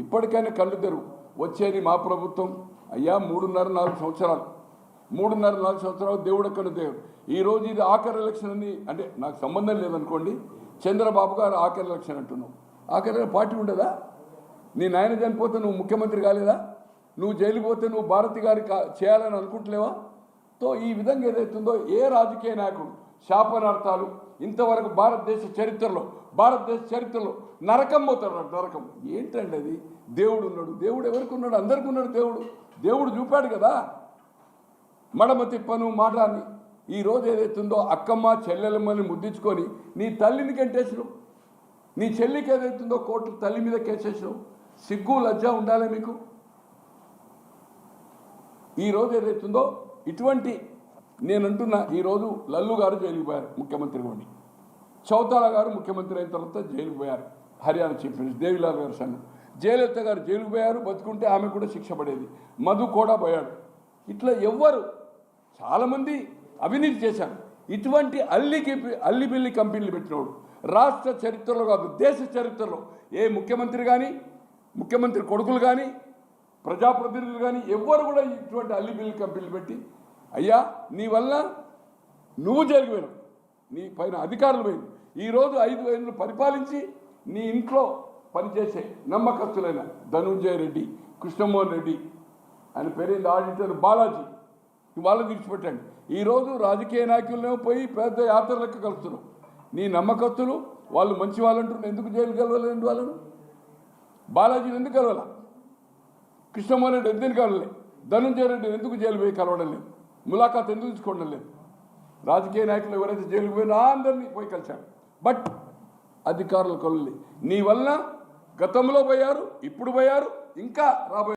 ఇప్పటికైనా కళ్ళు తెరువు వచ్చేది మా ప్రభుత్వం. అయ్యా మూడున్నర నాలుగు సంవత్సరాలు. మూడున్నర నాలుగు సంవత్సరాలు దేవుడు అక్కడ దేవుడు? ఈ రోజు ఇది ఆఖరి ఎలక్షన్ అని అంటే నాకు సంబంధం లేదనుకోండి. చంద్రబాబు గారు ఆఖరి ఎలక్షన్ అంటున్నావు ఆఖరి పార్టీ ఉండదా? నీ నాయన చనిపోతే నువ్వు ముఖ్యమంత్రి కాలేదా? నువ్వు జైలు పోతే నువ్వు భారతి గారికి చేయాలని అనుకుంటలేవా? తో ఈ విధంగా ఏదైతుందో ఏ రాజకీయ నాయకుడు శాపనార్థాలు. ఇంతవరకు భారతదేశ చరిత్రలో భారతదేశ చరిత్రలో నరకం పోతాడు నరకం. ఏంటండి అది? దేవుడు ఉన్నాడు. దేవుడు ఎవరికి ఉన్నాడు? అందరికి ఉన్నాడు దేవుడు. దేవుడు చూపాడు కదా. మడమ తిప్పను మాటాన్ని ఈ రోజు ఏదైతుందో అక్కమ్మ చెల్లెలమ్మని ముద్దించుకొని నీ తల్లిని కంటేసినావు నీ చెల్లికి ఏదైతుందో కోర్టు తల్లి మీద కేసేసినావు. సిగ్గు లజ్జ ఉండాలి మీకు? ఈ రోజు ఏదైతుందో ఇటువంటి నేను అంటున్నా ఈరోజు లల్లు గారు జైలుకు పోయారు ముఖ్యమంత్రి ఉండి చౌతాల గారు ముఖ్యమంత్రి అయిన తర్వాత జైలుకు పోయారు. హర్యానా చీఫ్ మినిస్టర్ దేవిలాల్ గారు సంఘం జయలలిత గారు జైలుకు పోయారు బతుకుంటే ఆమె కూడా శిక్ష పడేది. మధు కూడా పోయాడు. ఇట్లా ఎవ్వరు చాలామంది అవినీతి చేశారు. ఇటువంటి అల్లికి అల్లి బిల్లి కంపెనీలు పెట్టినోడు. రాష్ట్ర చరిత్రలో కాదు దేశ చరిత్రలో ఏ ముఖ్యమంత్రి కానీ ముఖ్యమంత్రి కొడుకులు కానీ ప్రజాప్రతినిధులు కానీ ఎవ్వరు కూడా ఇటువంటి అల్లి బిల్లి కంపెనీలు పెట్టి అయ్యా నీ వల్ల నువ్వు జరిగిపోయినావు. నీ పైన అధికారులు పోయింది. ఈరోజు ఐదు ఏళ్ళు పరిపాలించి నీ ఇంట్లో పనిచేసే నమ్మకస్తులైన ధనుంజయ రెడ్డి కృష్ణమోహన్ రెడ్డి ఆయన పేరైంది ఆడిటర్ బాలాజీ. వాళ్ళని తీర్చిపెట్టండి ఈరోజు రాజకీయ నాయకులనే పోయి పెద్ద యాత్రలకు కలుస్తున్నావు. నీ నమ్మకస్తులు వాళ్ళు మంచి వాళ్ళు అంటున్నారు. ఎందుకు జైలు కలవలేదు వాళ్ళను? బాలాజీని ఎందుకు కలవాల కృష్ణమోహన్ రెడ్డి ఎందుకు కలవలే ధనుంజయ రెడ్డి ఎందుకు జైలు పోయి కలవడం లేదు? ములాఖాత్ ఎందుకు తీసుకోవడం లేదు? రాజకీయ నాయకులు ఎవరైతే జైలుకు పోయినా అందరినీ పోయి కలిశారు. బట్ అధికారులు కొలలే నీ వల్ల గతంలో పోయారు ఇప్పుడు పోయారు ఇంకా రాబోయే